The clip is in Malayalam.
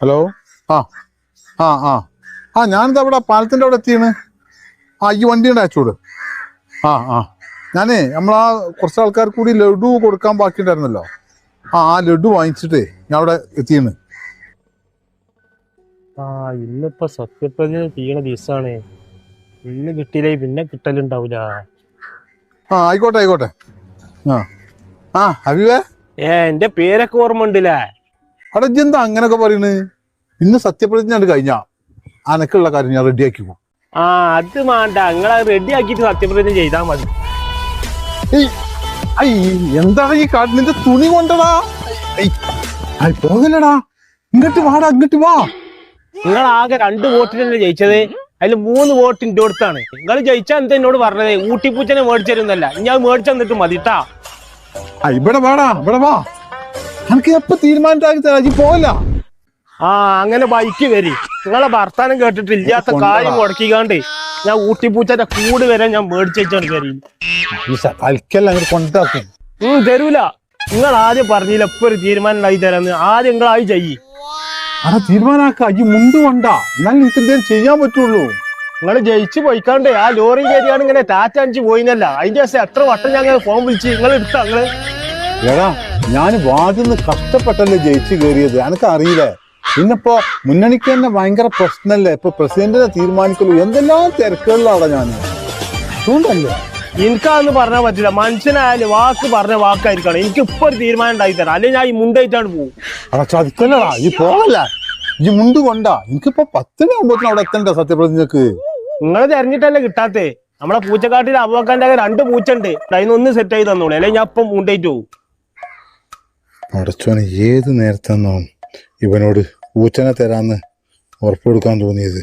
ഹലോ? ആ ആ ആ. ആ ഞാനിത് അവിടെ പാലത്തിന്റെ അവിടെ എത്തിയാണ് ആ ഈ വണ്ടിയുടെ അയച്ചോട്. ആ ആ. ഞാനേ നമ്മളാ കുറച്ച് ആൾക്കാർ കൂടി ലഡു കൊടുക്കാൻ ബാക്കിയുണ്ടായിരുന്നല്ലോ. ആ ആ ലഡു വാങ്ങിച്ചിട്ടേ ഞാൻ അവിടെ എത്തിയാണ് ആ ഇന്നിപ്പോ സത്യപ്രതിജ്ഞ ചെയ്യണ ദിവസാണ്. ഇന്ന് കിട്ടിയില്ലേ? പിന്നെ കിട്ടലുണ്ടാവൂല. ആ ആയിക്കോട്ടെ ആയിക്കോട്ടെ. ആ. ആ ഹബീബേ ഏ എന്റെ പേരൊക്കെ ഓർമ്മ ഉണ്ടല്ലേ? എന്താ അങ്ങനൊക്കെ പറയുന്നത് ഇന്ന് സത്യപ്രതിജ്ഞ അത് കഴിഞ്ഞാ. അനക്കുള്ള കാര്യം ഞാൻ റെഡിയാക്കി പോകും ആ അത് വേണ്ട. നിങ്ങളെ റെഡി ആക്കിയിട്ട് സത്യപ്രതിജ്ഞ ചെയ്താൽ മതി. എന്താണ് ഈ കാട്ടിന്റെ തുണി കൊണ്ടടാ? പോകലടാ ഇങ്ങോട്ട് വാടാ ഇങ്ങോട്ട് വാ. നിങ്ങൾ ആകെ രണ്ട് വോട്ടിനല്ലേ ജയിച്ചത്? അതിൽ മൂന്ന് വോട്ട് എന്റെ അടുത്താണ്. നിങ്ങൾ ജയിച്ചാ എന്താ എന്നോട് പറഞ്ഞത്? ഊട്ടിപ്പൂച്ചനെ മേടിച്ചിരുന്നല്ല ഞാൻ മേടിച്ചു തന്നിട്ട് മതിട്ടാ. ഇവിടെ വാടാ ഇവിടെ വാ. എനിക്ക് എപ്പോ തീരുമാനിച്ചാക്കി പോല ആ അങ്ങനെ ബൈക്ക് വരി. നിങ്ങളെ ഭർത്താനം കേട്ടിട്ട് ഇല്ലാത്ത കാര്യം മുടക്കിക്കാണ്ട് ഞാൻ ഊട്ടിപ്പൂച്ചന്റെ കൂട് വരെ ഞാൻ മേടിച്ചു കയറി തൽക്കല്ല അങ്ങനെ കൊണ്ടാക്കും. ഉം തരൂല. നിങ്ങൾ ആദ്യം പറഞ്ഞില്ല ഇപ്പൊ ഒരു തീരുമാനം ഉണ്ടായി തരാന്ന്. ആദ്യം നിങ്ങളായി ആയി ചെയ്യ്. അവിടെ തീരുമാനാക്ക. ഈ മുണ്ട് കൊണ്ടാ. എന്നാലും എനിക്ക് എന്തെങ്കിലും ചെയ്യാൻ പറ്റുള്ളൂ. നിങ്ങൾ ജയിച്ചു പോയിക്കാണ്ടേ ആ ലോറി കയറിയാണ് ഇങ്ങനെ ടാറ്റ അഞ്ച് പോയിന്നല്ല. അതിന്റെ ദിവസം എത്ര വട്ടം ഞങ്ങൾ ഫോൺ വിളിച്ച് നിങ്ങൾ എടുത്താ നിങ്ങൾ? എടാ ഞാൻ വാതിൽ നിന്ന് കഷ്ടപ്പെട്ടല്ലേ ജയിച്ചു കയറിയത്? എനിക്ക് അറിയില്ലേ പിന്നിപ്പോ മുന്നണിക്ക് തന്നെ ഭയങ്കര പ്രശ്നമല്ലേ ഇപ്പൊ പ്രസിഡന്റിനെ തീരുമാനിക്കുള്ളൂ. എന്തെല്ലാം തിരക്കുകളിലാടാ ഞാൻ അതുകൊണ്ടല്ലേ? എനിക്കാന്ന് പറഞ്ഞാൽ പറ്റില്ല. മനുഷ്യനായാലും വാക്ക് പറഞ്ഞ വാക്കായിരിക്കണം. എനിക്ക് ഇപ്പൊ ഒരു തീരുമാനം ഉണ്ടായി തരാം അല്ലെങ്കിൽ ഞാൻ ഈ മുണ്ടായിട്ടാണ് പോകും അവിടെ ചതിക്കല്ലടാ. ഈ പോകല്ല ഈ മുണ്ട് കൊണ്ടാ. എനിക്കിപ്പോ പത്തിന് ആകുമ്പോഴത്തേനും അവിടെ എത്തണ്ട സത്യപ്രതിജ്ഞക്ക്? നിങ്ങൾ തെരഞ്ഞിട്ടല്ലേ കിട്ടാത്തേ? നമ്മളെ പൂച്ചക്കാട്ടിൽ അവക്കാന്റെ രണ്ട് പൂച്ച ഉണ്ട് അതിനൊന്ന് സെറ്റ് ആയി തന്നോളൂ. അല്ലെങ്കിൽ ഞാൻ ഇപ്പം മുണ്ടായിട്ട് പോകും അടച്ചോനെ ഏത് നേരത്തെന്നോ ഇവനോട് ഊച്ചനെ തരാമെന്ന് ഉറപ്പ് കൊടുക്കാൻ തോന്നിയത്.